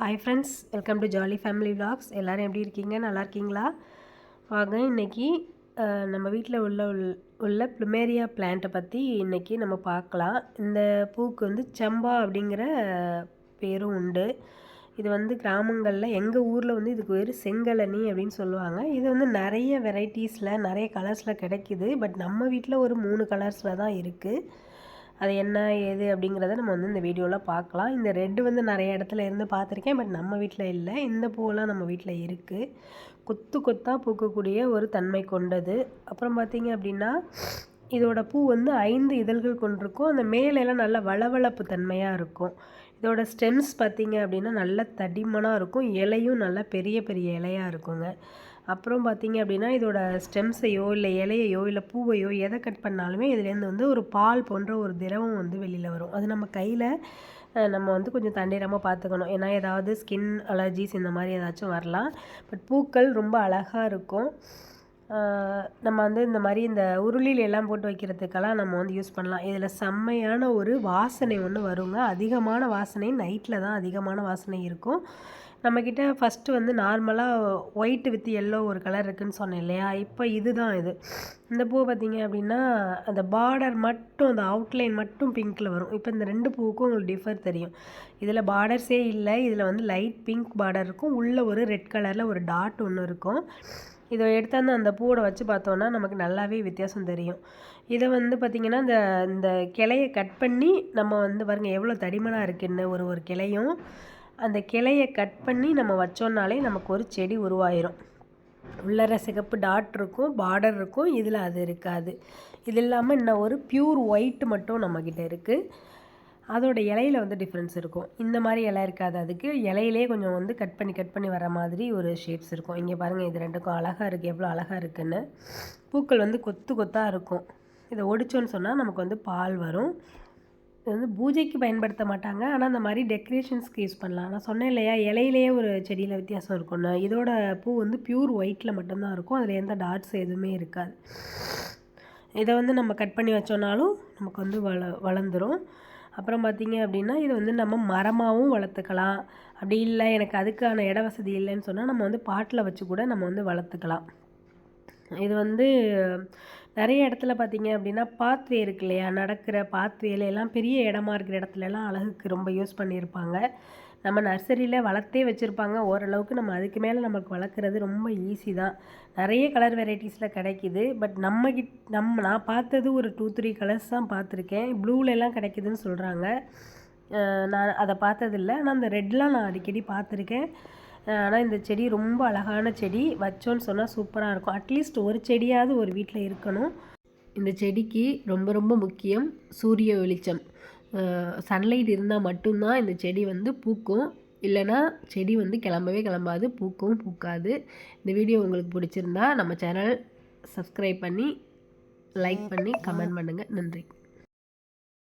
Hi friends welcome to jolly family vlogs. எல்லோரும் எப்படி இருக்கீங்க? நல்லா இருக்கீங்களா? வாங்க இன்றைக்கி நம்ம வீட்டில் உள்ள உள்- உள்ள ப்ளுமேரியா பிளான்ட்டை பற்றி இன்றைக்கி நம்ம பார்க்கலாம். இந்த பூக்கு வந்து சம்பா அப்படிங்கிற பேரும் உண்டு. இது வந்து கிராமங்களில் எங்கள் ஊரில் வந்து இதுக்கு பேர் செங்கலனி அப்படின்னு சொல்லுவாங்க. இது வந்து நிறைய வெரைட்டிஸில் நிறைய கலர்ஸில் கிடைக்குது. பட் நம்ம வீட்டில் ஒரு மூணு கலர்ஸில் தான் இருக்குது அது என்ன ஏது அப்படிங்கிறத நம்ம வந்து இந்த வீடியோவில் பார்க்கலாம். இந்த ரெட்டு வந்து நிறைய இடத்துல இருந்து பார்த்துருக்கேன் பட் நம்ம வீட்டில் இல்லை. இந்த பூவெல்லாம் நம்ம வீட்டில் இருக்குது கொத்து கொத்தாக பூக்கக்கூடிய ஒரு தன்மை கொண்டது. அப்புறம் பார்த்தீங்க அப்படின்னா இதோட பூ வந்து ஐந்து இதழ்கள் கொண்டிருக்கும். அந்த மேலெல்லாம் நல்ல வளவளப்பு தன்மையாக இருக்கும். இதோட ஸ்டெம்ஸ் பார்த்தீங்க அப்படின்னா நல்ல தடிமனாக இருக்கும். இலையும் நல்ல பெரிய பெரிய இலையாக இருக்குங்க. அப்புறம் பார்த்தீங்க அப்படின்னா இதோட ஸ்டெம்ஸையோ இல்லை இலையையோ இல்லை பூவையோ எதை கட் பண்ணாலுமே இதுலேருந்து வந்து ஒரு பால் போன்ற ஒரு திரவம் வந்து வெளியில் வரும். அது நம்ம கையில் நம்ம வந்து கொஞ்சம் தண்டீரமாக பார்த்துக்கணும். ஏன்னா ஏதாவது ஸ்கின் அலர்ஜிஸ் இந்த மாதிரி ஏதாச்சும் வரலாம். பட் பூக்கள் ரொம்ப அழகாக இருக்கும். நம்ம வந்து இந்த மாதிரி இந்த உருளியில் எல்லாம் போட்டு வைக்கிறதுக்கெல்லாம் நம்ம வந்து யூஸ் பண்ணலாம். இதில் செம்மையான ஒரு வாசனை ஒன்று வருங்க. அதிகமான வாசனை நைட்டில் தான் அதிகமான வாசனை இருக்கும். நம்மக்கிட்ட ஃபஸ்ட்டு வந்து நார்மலாக ஒயிட் வித் எல்லோ ஒரு கலர் இருக்குதுன்னு சொன்னேன் இல்லையா? இப்போ இதுதான் இது. இந்த பூ பார்த்தீங்க அப்படின்னா அந்த பார்டர் மட்டும் அந்த அவுட்லைன் மட்டும் பிங்க்கில் வரும். இப்போ இந்த ரெண்டு பூவுக்கும் உங்களுக்கு டிஃபர் தெரியும். இதில் பார்டர்ஸே இல்லை. இதில் வந்து லைட் பிங்க் பார்டர் இருக்கும். உள்ளே ஒரு ரெட் கலரில் ஒரு டாட் ஒன்று இருக்கும். இதை எடுத்தாந்து அந்த பூவோட வச்சு பார்த்தோன்னா நமக்கு நல்லாவே வித்தியாசம் தெரியும். இதை வந்து பார்த்திங்கன்னா இந்த இந்த கிளையை கட் பண்ணி நம்ம வந்து பாருங்க எவ்வளோ தடிமனாக இருக்குன்னு ஒரு ஒரு கிளையும் அந்த கிளையை கட் பண்ணி நம்ம வச்சோம்னாலே நமக்கு ஒரு செடி உருவாயிரும். உள்ளர சிகப்பு டாட் இருக்கும் பார்டர் இருக்கும் இதில் அது இருக்காது. இது இல்லாமல் இன்னும் ஒரு பியூர் ஒயிட் மட்டும் நம்மக்கிட்ட இருக்குது அதோட இலையில வந்து டிஃப்ரென்ஸ் இருக்கும். இந்த மாதிரி இலை இருக்காது. அதுக்கு இலையிலே கொஞ்சம் வந்து கட் பண்ணி கட் பண்ணி வர மாதிரி ஒரு ஷேப்ஸ் இருக்கும். இங்கே பாருங்கள் இது ரெண்டுக்கும் அழகாக இருக்குது எவ்வளோ அழகாக இருக்குன்னு. பூக்கள் வந்து கொத்து கொத்தாக இருக்கும். இதை ஒடிச்சோன்னு சொன்னால் நமக்கு வந்து பால் வரும். வந்து பூஜைக்கு பயன்படுத்த மாட்டாங்க. ஆனால் அந்த மாதிரி டெக்கரேஷன்ஸ்க்கு யூஸ் பண்ணலாம். நான் சொன்னேன் இல்லையா இலையிலேயே ஒரு செடியில் வித்தியாசம் இருக்கும்னு. இதோட பூ வந்து பியூர் ஒயிட்டில் மட்டும்தான் இருக்கும். அதில் எந்த டாட்ஸ் எதுவுமே இருக்காது. இதை வந்து நம்ம கட் பண்ணி வச்சோன்னாலும் நமக்கு வந்து வள வளர்ந்துரும். அப்புறம் பார்த்தீங்க அப்படின்னா இது வந்து நம்ம மரமாகவும் வளர்த்துக்கலாம். அப்படி இல்லை எனக்கு அதுக்கான இட வசதி இல்லைன்னு சொன்னால் நம்ம வந்து பாட்டில் வச்சு கூட நம்ம வந்து வளர்த்துக்கலாம். இது வந்து நிறைய இடத்துல பார்த்தீங்க அப்படின்னா பாத்வே இருக்கு இல்லையா? நடக்கிற பாத்வேல எல்லாம் பெரிய இடமா இருக்கிற இடத்துல எல்லாம் அழகுக்கு ரொம்ப யூஸ் பண்ணியிருப்பாங்க. நம்ம நர்சரியில் வளர்த்தே வச்சுருப்பாங்க. ஓரளவுக்கு நம்ம அதுக்கு மேலே நமக்கு வளர்க்குறது ரொம்ப ஈஸி தான். நிறைய கலர் வெரைட்டிஸில் கிடைக்கிது. பட் நம்ம கிட் நம்ம நான் பார்த்தது ஒரு டூ த்ரீ கலர்ஸ் தான் பார்த்துருக்கேன். ப்ளூல கிடைக்கிதுன்னு சொல்கிறாங்க நான் அதை பார்த்ததில்ல. ஆனால் அந்த ரெட்லாம் நான் அடிக்கடி பார்த்துருக்கேன். ஆனால் இந்த செடி ரொம்ப அழகான செடி. வச்சோன்னு சொன்னால் சூப்பராக இருக்கும். அட்லீஸ்ட் ஒரு செடியாவது ஒரு வீட்டில் இருக்கணும். இந்த செடிக்கு ரொம்ப ரொம்ப முக்கியம் சூரிய வெளிச்சம். சன்லைட் இருந்தால் மட்டும்தான் இந்த செடி வந்து பூக்கும். இல்லைன்னா செடி வந்து கிளம்பவே கிளம்பாது. பூக்கவும் பூக்காது. இந்த வீடியோ உங்களுக்கு பிடிச்சிருந்தா நம்ம சேனல் சப்ஸ்கிரைப் பண்ணி லைக் பண்ணி கமெண்ட் பண்ணுங்கள் நன்றி.